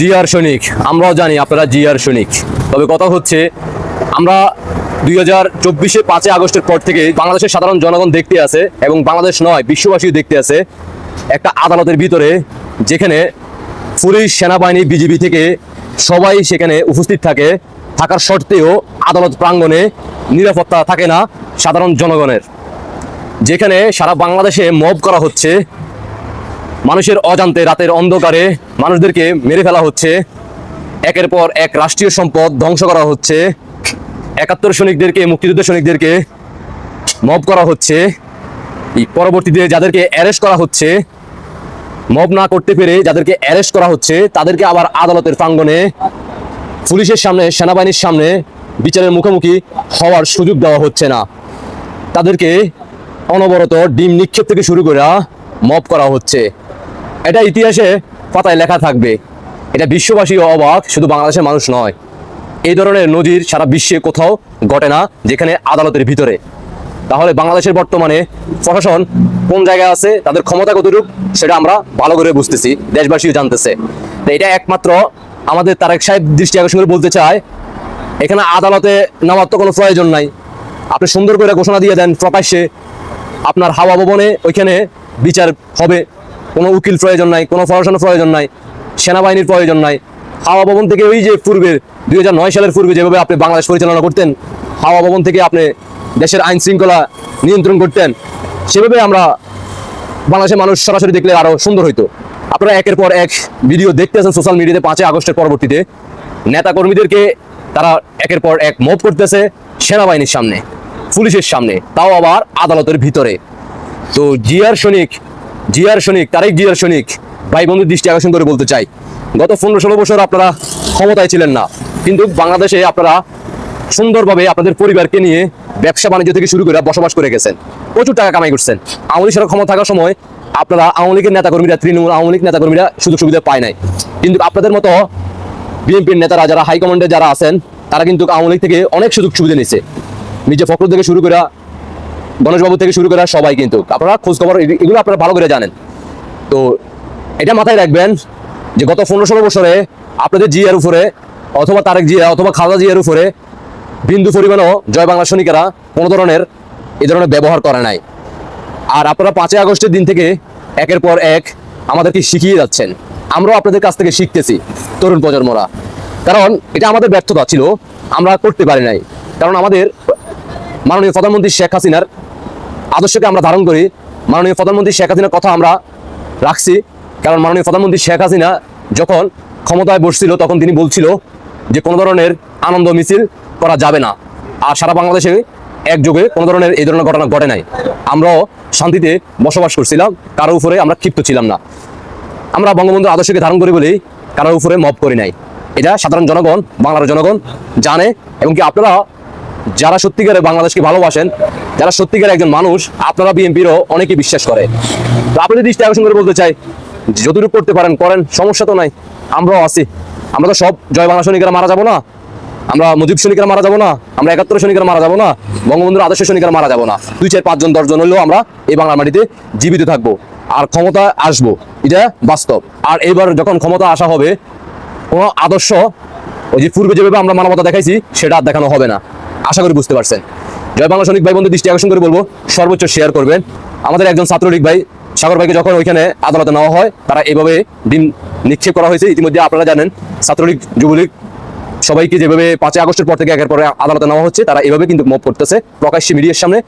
GR সৈনিক, আমরাও জানি আপনারা জিআর সৈনিক। তবে কথা হচ্ছে, আমরা দুই হাজার চব্বিশে পাঁচই আগস্টের পর থেকে বাংলাদেশের সাধারণ জনগণ দেখতে আছে এবং বাংলাদেশ নয়, বিশ্ববাসীও দেখতে আছে একটা আদালতের ভিতরে, যেখানে পুলিশ, সেনাবাহিনী, বিজিবি থেকে সবাই সেখানে উপস্থিত থাকে। থাকার সত্ত্বেও আদালত প্রাঙ্গণে নিরাপত্তা থাকে না সাধারণ জনগণের। যেখানে সারা বাংলাদেশে মব করা হচ্ছে মানুষের অজান্তে রাতের অন্ধকারে মানুষদেরকে মেরে ফেলা হচ্ছে। একের পর এক রাষ্ট্রীয় সম্পদ ধ্বংস করা হচ্ছে। একাত্তর সৈনিকদেরকে, মুক্তিযুদ্ধ সৈনিকদেরকে মব করা হচ্ছে। পরবর্তীতে যাদেরকে অ্যারেস্ট করা হচ্ছে, মব না করতে পেরে যাদেরকে অ্যারেস্ট করা হচ্ছে, তাদেরকে আবার আদালতের প্রাঙ্গণে, পুলিশের সামনে, সেনাবাহিনীর সামনে বিচারের মুখোমুখি হওয়ার সুযোগ দেওয়া হচ্ছে না। তাদেরকে অনবরত ডিম নিক্ষেপ থেকে শুরু করে মব করা হচ্ছে। এটা ইতিহাসে পাতায় লেখা থাকবে। এটা বিশ্ববাসী অবাক, শুধু বাংলাদেশের মানুষ নয়। এই ধরনের নজির সারা বিশ্বে কোথাও ঘটে না, যেখানে আদালতের ভিতরে। তাহলে বাংলাদেশের বর্তমানে প্রশাসন কোন জায়গায় আছে, তাদের ক্ষমতা কতটুকু, সেটা আমরা ভালো করে বুঝতেছি, দেশবাসীও জানতেছে। তো এটা একমাত্র আমাদের তারেক সাহেব দৃষ্টি আকর্ষণ করে বলতে চায়, এখানে আদালতে নেওয়ার তো কোনো প্রয়োজন নাই। আপনি সুন্দর করে ঘোষণা দিয়ে দেন প্রকাশ্যে আপনার হাওয়া ভবনে ওইখানে বিচার হবে। কোনো উকিল প্রয়োজন নাই, কোনো প্রশাসনের প্রয়োজন নাই, সেনাবাহিনীর প্রয়োজন নাই। হাওয়া ভবন থেকে ওই যে পূর্বের দুই হাজার নয় সালের পূর্বে যেভাবে আপনি বাংলাদেশ পরিচালনা করতেন, হাওয়া ভবন থেকে আপনি দেশের আইন শৃঙ্খলা নিয়ন্ত্রণ করতেন, সেভাবে আমরা বাংলাদেশের মানুষ সরাসরি দেখলে আরও সুন্দর হইতো। আপনারা একের পর এক ভিডিও দেখতে আছেন সোশ্যাল মিডিয়াতে পাঁচই আগস্টের পরবর্তীতে। নেতাকর্মীদেরকে তারা একের পর এক মুভ করতেছে সেনাবাহিনীর সামনে। পুলিশের সামনে, তাও আবার আদালতের ভিতরে। তো জিয়ার সনিক জিয়ার সনিক, তারেক জিয়ার সনিক, ভাই বন্ধুর দৃষ্টি আকর্ষণ করে বলতে চাই। গত পনেরো ষোলো বছর আপনারা ক্ষমতায় ছিলেন না, কিন্তু বাংলাদেশে আপনারা সুন্দরভাবে আপনাদের পরিবারকে নিয়ে ব্যবসা বাণিজ্য থেকে শুরু করে বসবাস করে গেছেন। প্রচুর টাকা কামাই করছেন। আওয়ামী লীগ ক্ষমতা থাকার সময় আপনারা আওয়ামী লীগের নেতাকর্মীরা, তৃণমূল আওয়ামী লীগ নেতাকর্মীরা সুযোগ সুবিধা পায় নাই। কিন্তু আপনাদের মতো বিএনপির নেতারা, যারা হাইকমান্ডে যারা আছেন, তারা কিন্তু আওয়ামী লীগ থেকে অনেক সুযোগ সুবিধা নিচ্ছে মির্জা ফখরুল থেকে শুরু করে গণেশবাবু থেকে শুরু করে সবাই কিন্তু। আপনারা খোঁজ খবর এগুলো আপনারা ভালো করে জানেন। তো এটা মাথায় রাখবেন যে গত পনেরো ষোলো বছরে আপনাদের জিয়ার উপরে অথবা তারেক জিয়া অথবা খালেদা জিয়ার উপরে বিন্দু পরিমাণও জয় বাংলা সৈনিকেরা কোনো ধরনের এ ধরনের ব্যবহার করে নাই। আর আপনারা পাঁচই আগস্টের দিন থেকে একের পর এক আমাদেরকে শিখিয়ে যাচ্ছেন। আমরাও আপনাদের কাছ থেকে শিখতেছি তরুণ প্রজন্মরা। কারণ এটা আমাদের ব্যর্থতা ছিল, আমরা করতে পারি নাই। কারণ আমাদের মাননীয় প্রধানমন্ত্রী শেখ হাসিনার আদর্শকে আমরা ধারণ করি। মাননীয় প্রধানমন্ত্রী শেখ হাসিনার কথা আমরা রাখছি। কারণ মাননীয় প্রধানমন্ত্রী শেখ হাসিনা যখন ক্ষমতায় বসছিল, তখন তিনি বলছিল যে কোনো ধরনের আনন্দ মিছিল করা যাবে না। আর সারা বাংলাদেশে একযোগে কোনো ধরনের এই ধরনের ঘটনা ঘটে নাই। আমরাও শান্তিতে বসবাস করছিলাম, কারও উপরে আমরা ক্ষিপ্ত ছিলাম না। আমরা বঙ্গবন্ধুর আদর্শকে ধারণ করি বলেই কারোর উপরে মব করি নাই। এটা সাধারণ জনগণ, বাংলার জনগণ জানে এবং কি আপনারা যারা সত্যিকারে বাংলাদেশকে ভালোবাসেন, যারা সত্যিকারে একজন মানুষ, আপনারা বিএনপিরও অনেকে বিশ্বাস করে। তো আপনাদের দৃষ্টি আকর্ষণ করে বলতে চাই, যতটুকু করতে পারেন, করেন, সমস্যা তো নাই। আমরাও আছি। আমরা তো সব জয় বাংলা সৈনিকেরা মারা যাব না। আমরা মুজিব সৈনিকরা মারা যাব না। আমরা একাত্তর সৈনিকরা মারা যাব না। বঙ্গবন্ধুর আদর্শ সৈনিকরা মারা যাব না। দুই চার পাঁচজন, দশজন হলেও আমরা এই বাংলার মাটিতে জীবিত থাকব। আর ক্ষমতা আসব। এটা বাস্তব। আর এবার যখন ক্ষমতা আসা হবে, কোনো আদর্শ ওই যে পূর্বে যেভাবে আমরা মানবতা দেখাইছি, সেটা আর দেখানো হবে না। আশা করি বুঝতে পারছেন। জয় বাংলা সৈনিক ভাই বন্ধু দৃষ্টি আকর্ষণ করে বলব, সর্বোচ্চ শেয়ার করবেন। আমাদের একজন ছাত্রলীগ ভাই, সাগর ভাইকে যখন ওইখানে আদালতে নেওয়া হয়, তারা এইভাবে ডিম নিক্ষেপ করা হয়েছে। ইতিমধ্যে আপনারা জানেন ছাত্রলীগ যুবলীগ সবাইকে যেভাবে পাঁচই আগস্টের পর থেকে একের পরে আদালতে নেওয়া হচ্ছে, তারা এভাবে কিন্তু মপ করতেছে। প্রকাশ্যে মিডিয়ার সামনে,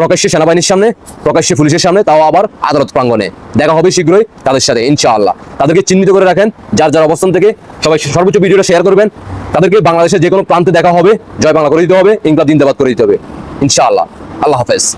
প্রকাশ্যে সেনাবাহিনীর সামনে, প্রকাশ্যে পুলিশের সামনে, তাও আবার আদালত প্রাঙ্গণে। দেখা হবে শীঘ্রই তাদের সাথে, ইনশাআল্লাহ। তাদেরকে চিহ্নিত করে রাখেন, যার যার অবস্থান থেকে সবাই সর্বোচ্চ ভিডিওটা শেয়ার করবেন। তাদেরকে বাংলাদেশের যে কোনো প্রান্তে দেখা হবে, জয় বাংলা করে দিতে হবে ইংলাদ জিন্দাবাদ করে দিতে হবে। ইনশাআল্লাহ। আল্লাহ হাফেজ।